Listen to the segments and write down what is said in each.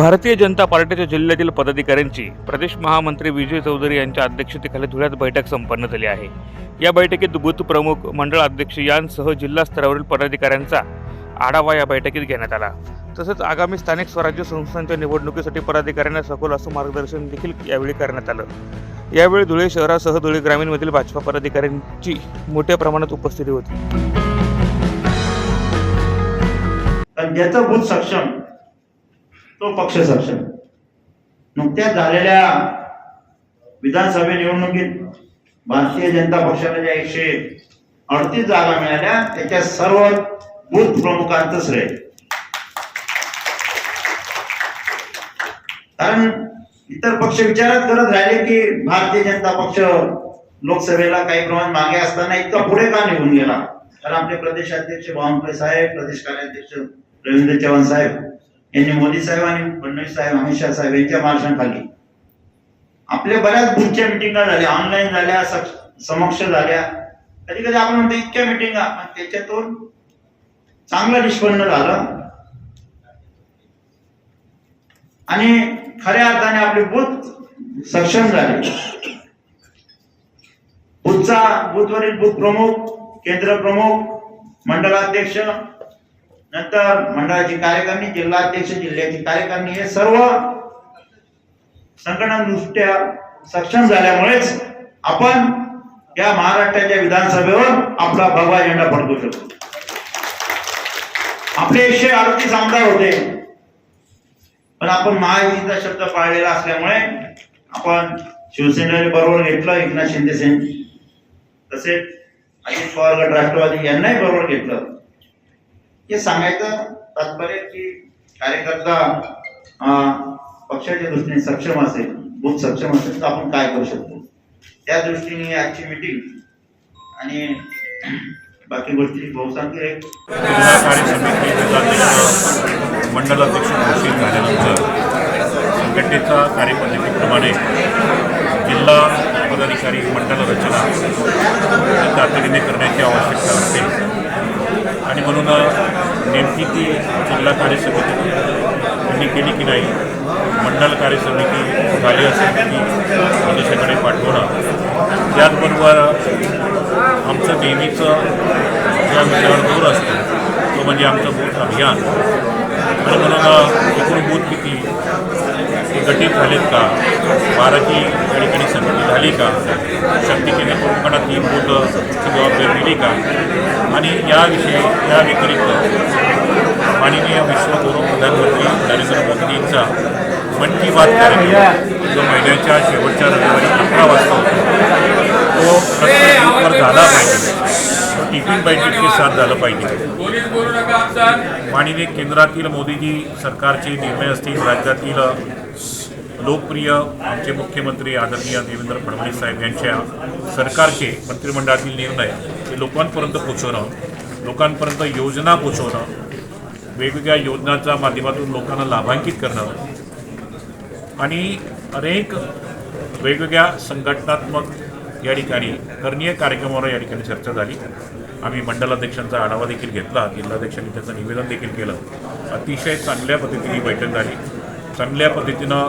भारतीय जनता पार्टीच्या जिल्ह्यातील पदाधिकाऱ्यांची प्रदेश महामंत्री विजय चौधरी यांच्या अध्यक्षतेखाली धुळ्यात बैठक संपन्न झाली आहे. या बैठकीत बूथ प्रमुख मंडळ अध्यक्ष यांसह जिल्हा स्तरावरील पदाधिकाऱ्यांचा आढावा या बैठकीत घेण्यात आला. तसंच आगामी स्थानिक स्वराज्य संस्थांच्या निवडणुकीसाठी पदाधिकाऱ्यांना सखोल असं मार्गदर्शन देखील यावेळी करण्यात आलं. यावेळी धुळे शहरासह धुळे ग्रामीणमधील भाजपा पदाधिकाऱ्यांची मोठ्या प्रमाणात उपस्थिती होती. सक्षम तो पक्ष सक्षम. नुकत्याच झालेल्या विधानसभा निवडणुकीत भारतीय जनता पक्षाला ज्या एकशे अडतीस जागा मिळाल्या त्याच्या सर्व बूथ प्रमुखांचं श्रेय. कारण इतर पक्ष विचारात करत राहिले की भारतीय जनता पक्ष लोकसभेला काही प्रमाण मागे असताना इतका पुढे का निघून गेला? कारण आपले प्रदेशाध्यक्ष बावनकुळे साहेब प्रदेश कार्याध्यक्ष रवींद्र चव्हाण साहेब यांनी मोदी साहेब आणि फडणवीस साहेब अमित शहा साहेब यांच्या मार्गाखाली आपल्या बऱ्याच बुथच्या मिटिंगा झाल्या ऑनलाईन झाल्या समक्ष झाल्या. कधी कधी आपण म्हणतो इतक्या मिटिंगा पण त्याच्यातून चांगलं निष्पन्न झालं. आणि खऱ्या अर्थाने आपले बुथ सक्षम झाले. बुथचा बुथवरील बुथ प्रमुख केंद्र प्रमुख मंडलाध्यक्ष नंतर मंडळाची कार्यकारिणी जिल्हाध्यक्ष जिल्ह्याची कार्यकारिणी हे सर्व संघटनादृष्ट्या सक्षम झाल्यामुळेच आपण या महाराष्ट्राच्या विधानसभेवर आपला भगवा झेंडा फडकू शकतो. आपले एकशे अडतीस आमदार होते. पण आपण महायुतीचा शब्द पाळलेला असल्यामुळे आपण शिवसेनेने बरोबर घेतलं एकनाथ शिंदे तसेच अजित पवार गट राष्ट्रवादी यांनाही बरोबर घेतलं. हे सांगायचं तात्पर्य की कार्यकर्ता पक्षाच्या दृष्टीने सक्षम असेल बूथ सक्षम असेल तर आपण काय करू शकतो? त्या दृष्टीने आजची मिटिंग आणि बाकी गोष्टी बहुसंख्य एक मंडलाध्यक्ष घोषित झाल्यानंतर संघटनेचा कार्यपद्धतीप्रमाणे जिल्हा पदाधिकारी मंडल रचना तातडीने करण्याची आवश्यकता असते. आणि म्हणून नेमकी ती जिल्हा कार्यसमिती त्यांनी केली की नाही? मंडल कार्य समिती झाली असेल की प्रदेशाकडे पाठवणं? त्याचबरोबर आमचं नेहमीचं ज्या विषयावर जोर असतो तो म्हणजे आमचं बूथ अभियान. आणि म्हणून एकूण बूथ किती ते गटीत झालेत का? बाराची या ठिकाणी समिती झाली का शक्ती केंद्र प्रमुखांना तीन बूथची जबाबदारी दिली का? आणि याविषयी या व्यतिरिक्त माननीय विश्वगुरू प्रधानमंत्री नरेंद्र मोदींचा मन की बात कार्यक्रम जो महिन्याच्या शेवटच्या रविवारी अकरा वाजता तो प्रत्येक झाला पाहिजे. टिफिन बाईट साथ झालं पाहिजे. माननीय केंद्रातील मोदीजी सरकारचे निर्णय असतील राज्यातील लोकप्रिय आमचे मुख्यमंत्री आदरणीय देवेंद्र फडणवीस साहेब यांच्या सरकारचे मंत्रिमंडळातील निर्णय हे लोकांपर्यंत पोचवणं लोकांपर्यंत योजना पोचवणं वेगवेगळ्या योजनांच्या माध्यमातून लोकांना लाभांकित करणं आणि अनेक वेगवेगळ्या संघटनात्मक या ठिकाणी करणीय कार्यक्रमावर या ठिकाणी चर्चा झाली. आम्ही मंडलाध्यक्षांचा आढावा देखील घेतला जिल्हाध्यक्षांनी त्याचं निवेदन देखील केलं. अतिशय चांगल्या पद्धतीने बैठक झाली. चांगल्या पद्धतीनं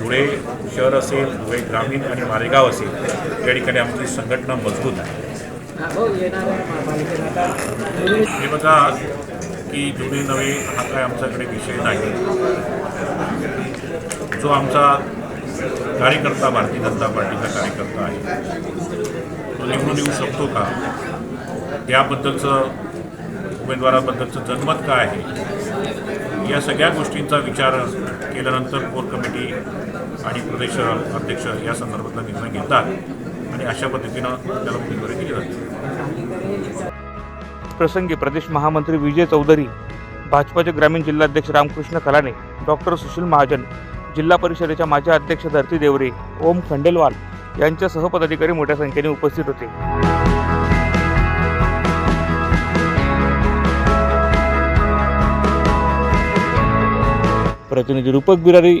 धुळे शहर असेल धुळे ग्रामीण आणि मारेगाव असेल या ठिकाणी आमची संघटना मजबूत आहे. हे बघा की जुने नवे हा काय आमच्याकडे विषय नाही. जो आमचा कार्यकर्ता भारतीय जनता पार्टीचा कार्यकर्ता आहे तो निवडून येऊ शकतो का? त्याबद्दलचं उमेदवाराबद्दलचं जनमत काय आहे? या सगळ्या गोष्टींचा विचार केल्यानंतर कोर कमिटी आणि प्रदेश अध्यक्ष या संदर्भातला निर्णय घेतात आणि अशा पद्धतीनं त्याला उमेदवारी दिली जाते. प्रसंगी प्रदेश महामंत्री विजय चौधरी भाजपाचे ग्रामीण जिल्हाध्यक्ष रामकृष्ण कलाने डॉक्टर सुशील महाजन जिल्हा परिषदेच्या माजी अध्यक्ष धरती देवरे ओम खंडेलवाल यांच्यासह पदाधिकारी मोठ्या संख्येने उपस्थित होते. प्रतिनिधी रूपक बिरारी